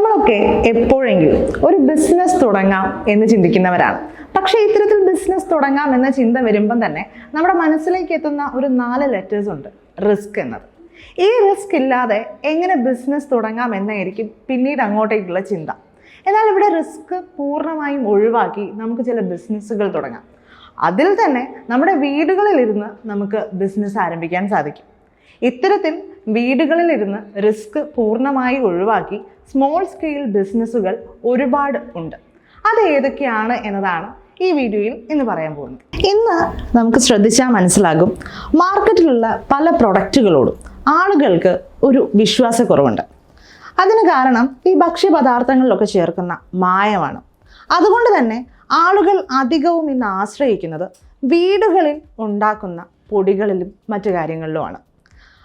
നമ്മളൊക്കെ എപ്പോഴെങ്കിലും ഒരു ബിസിനസ് തുടങ്ങാം എന്ന് ചിന്തിക്കുന്നവരാണ്. പക്ഷേ ഇത്തരത്തിൽ ബിസിനസ് തുടങ്ങാം എന്ന ചിന്ത വരുമ്പം തന്നെ നമ്മുടെ മനസ്സിലേക്ക് എത്തുന്ന ഒരു നാല് ലെറ്റേഴ്സ് ഉണ്ട്. റിസ്ക് എന്നത്. ഈ റിസ്ക് ഇല്ലാതെ എങ്ങനെ ബിസിനസ് തുടങ്ങാം എന്നായിരിക്കും പിന്നീട് അങ്ങോട്ടേക്കുള്ള ചിന്ത. എന്നാൽ ഇവിടെ റിസ്ക് പൂർണമായും ഒഴിവാക്കി നമുക്ക് ചില ബിസിനസ്സുകൾ തുടങ്ങാം. അതിൽ തന്നെ നമ്മുടെ വീടുകളിലിരുന്ന് നമുക്ക് ബിസിനസ് ആരംഭിക്കാൻ സാധിക്കും. ഇത്തരത്തിൽ വീടുകളിലിരുന്ന് റിസ്ക് പൂർണമായി ഒഴിവാക്കി സ്മോൾ സ്കെയിൽ ബിസിനസ്സുകൾ ഒരുപാട് ഉണ്ട്. അത് ഏതൊക്കെയാണ് എന്നതാണ് ഈ വീഡിയോയിൽ ഇന്ന് പറയാൻ പോകുന്നത്. ഇന്ന് നമുക്ക് ശ്രദ്ധിച്ചാൽ മനസ്സിലാകും മാർക്കറ്റിലുള്ള പല പ്രൊഡക്റ്റുകളോടും ആളുകൾക്ക് ഒരു വിശ്വാസക്കുറവുണ്ട്. അതിന് കാരണം ഈ ഭക്ഷ്യപദാർത്ഥങ്ങളിലൊക്കെ ചേർക്കുന്ന മായമാണ്. അതുകൊണ്ട് തന്നെ ആളുകൾ അധികവും ഇന്ന് ആശ്രയിക്കുന്നത് വീടുകളിൽ ഉണ്ടാക്കുന്ന പൊടികളിലും മറ്റു കാര്യങ്ങളിലുമാണ്.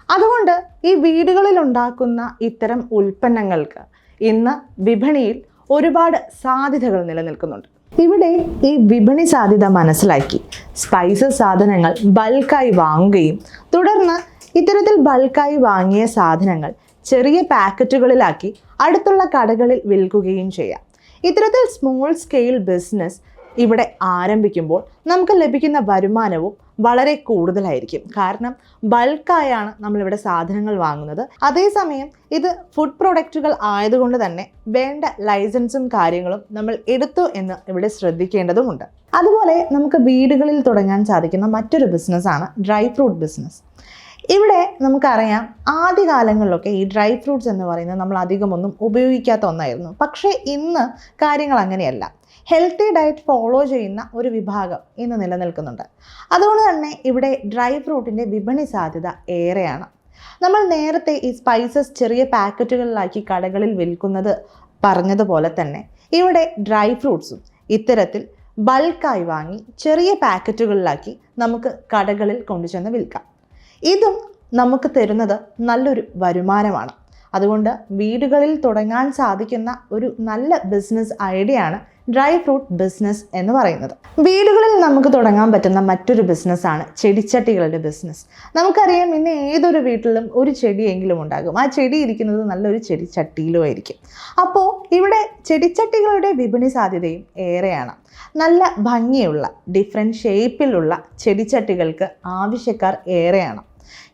അതുകൊണ്ട് ഈ വീടുകളിൽ ഉണ്ടാക്കുന്ന ഇത്തരം ഉൽപ്പന്നങ്ങൾക്ക് ഇന്ന് വിപണിയിൽ ഒരുപാട് സാധ്യതകൾ നിലനിൽക്കുന്നുണ്ട്. ഇവിടെ ഈ വിപണി സാധ്യത മനസ്സിലാക്കി സ്പൈസസ് സാധനങ്ങൾ ബൾക്കായി വാങ്ങുകയും തുടർന്ന് ഇത്തരത്തിൽ ബൾക്കായി വാങ്ങിയ സാധനങ്ങൾ ചെറിയ പാക്കറ്റുകളിലാക്കി അടുത്തുള്ള കടകളിൽ വിൽക്കുകയും ചെയ്യാം. ഇത്തരത്തിൽ സ്മോൾ സ്കെയിൽ ബിസിനസ് ഇവിടെ ആരംഭിക്കുമ്പോൾ നമുക്ക് ലഭിക്കുന്ന വരുമാനവും വളരെ കൂടുതലായിരിക്കും. കാരണം ബൾക്കായാണ് നമ്മളിവിടെ സാധനങ്ങൾ വാങ്ങുന്നത്. അതേസമയം ഇത് ഫുഡ് പ്രൊഡക്റ്റുകൾ ആയതുകൊണ്ട് തന്നെ വേണ്ട ലൈസൻസും കാര്യങ്ങളും നമ്മൾ എടുത്തു എന്ന് ഇവിടെ ശ്രദ്ധിക്കേണ്ടതുമുണ്ട്. അതുപോലെ നമുക്ക് വീടുകളിൽ തുടങ്ങാൻ സാധിക്കുന്ന മറ്റൊരു ബിസിനസ്സാണ് ഡ്രൈ ഫ്രൂട്ട് ബിസിനസ് ഇവിടെ നമുക്കറിയാം ആദ്യകാലങ്ങളിലൊക്കെ ഈ ഡ്രൈ ഫ്രൂട്ട്സ് എന്ന് പറയുന്നത് നമ്മൾ അധികമൊന്നും ഉപയോഗിക്കാത്ത ഒന്നായിരുന്നു. പക്ഷേ ഇന്ന് കാര്യങ്ങൾ അങ്ങനെയല്ല. ഹെൽത്തി ഡയറ്റ് ഫോളോ ചെയ്യുന്ന ഒരു വിഭാഗം ഇന്ന് നിലനിൽക്കുന്നുണ്ട്. അതുകൊണ്ട് തന്നെ ഇവിടെ ഡ്രൈ ഫ്രൂട്ടിന്റെ വിപണി സാധ്യത ഏറെയാണ്. നമ്മൾ നേരത്തെ ഈ സ്പൈസസ് ചെറിയ പാക്കറ്റുകളിലാക്കി കടകളിൽ വിൽക്കുന്നത് പറഞ്ഞതുപോലെ തന്നെ ഇവിടെ ഡ്രൈ ഫ്രൂട്ട്സും ഇത്തരത്തിൽ ബൾക്കായി വാങ്ങി ചെറിയ പാക്കറ്റുകളിലാക്കി നമുക്ക് കടകളിൽ കൊണ്ടുചെന്ന് വിൽക്കാം. ഇതും നമുക്ക് തരുന്നത് നല്ലൊരു വരുമാനമാണ്. അതുകൊണ്ട് വീടുകളിൽ തുടങ്ങാൻ സാധിക്കുന്ന ഒരു നല്ല ബിസിനസ് ഐഡിയ ആണ് ഡ്രൈ ഫ്രൂട്ട് ബിസിനസ് എന്ന് പറയുന്നത്. വീടുകളിൽ നമുക്ക് തുടങ്ങാൻ പറ്റുന്ന മറ്റൊരു ബിസിനസ്സാണ് ചെടിച്ചട്ടികളുടെ ബിസിനസ് നമുക്കറിയാം ഇന്ന് ഏതൊരു വീട്ടിലും ഒരു ചെടിയെങ്കിലും ഉണ്ടാകും. ആ ചെടി ഇരിക്കുന്നത് നല്ലൊരു ചെടിച്ചട്ടിയിലും ആയിരിക്കും. അപ്പോൾ ഇവിടെ ചെടിച്ചട്ടികളുടെ വിപണി സാധ്യതയും ഏറെയാണ്. നല്ല ഭംഗിയുള്ള ഡിഫറെന്റ് ഷേപ്പിലുള്ള ചെടിച്ചട്ടികൾക്ക് ആവശ്യക്കാർ ഏറെയാണ്.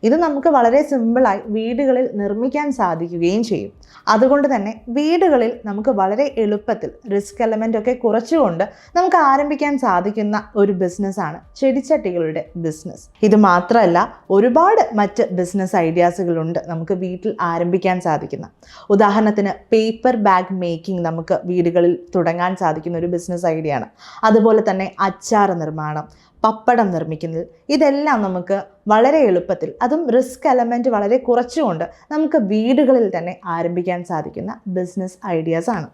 ഇത് നമുക്ക് വളരെ സിമ്പിളായി വീടുകളിൽ നിർമ്മിക്കാൻ സാധിക്കുകയും ചെയ്യും. അതുകൊണ്ട് തന്നെ വീടുകളിൽ നമുക്ക് വളരെ എളുപ്പത്തിൽ റിസ്ക് എലമെന്റ് ഒക്കെ കുറച്ചുകൊണ്ട് നമുക്ക് ആരംഭിക്കാൻ സാധിക്കുന്ന ഒരു ബിസിനസ്സാണ് ചെടിച്ചട്ടികളുടെ ബിസിനസ് ഇത് മാത്രമല്ല ഒരുപാട് മറ്റ് ബിസിനസ് ഐഡിയാസുകളുണ്ട് നമുക്ക് വീട്ടിൽ ആരംഭിക്കാൻ സാധിക്കുന്ന. ഉദാഹരണത്തിന് പേപ്പർ ബാഗ് മേക്കിംഗ് നമുക്ക് വീടുകളിൽ തുടങ്ങാൻ സാധിക്കുന്ന ഒരു ബിസിനസ് ഐഡിയ ആണ്. അതുപോലെ തന്നെ അച്ചാർ നിർമ്മാണം പപ്പടം നിർമ്മിക്കുന്നത്. ഇതെല്ലാം നമുക്ക് വളരെ എളുപ്പത്തിൽ അതും റിസ്ക് എലമെന്റ് വളരെ കുറച്ചുകൊണ്ട് നമുക്ക് വീടുകളിൽ തന്നെ ആരംഭിക്കാൻ സാധിക്കുന്ന ബിസിനസ് ഐഡിയാസ് ആണ്.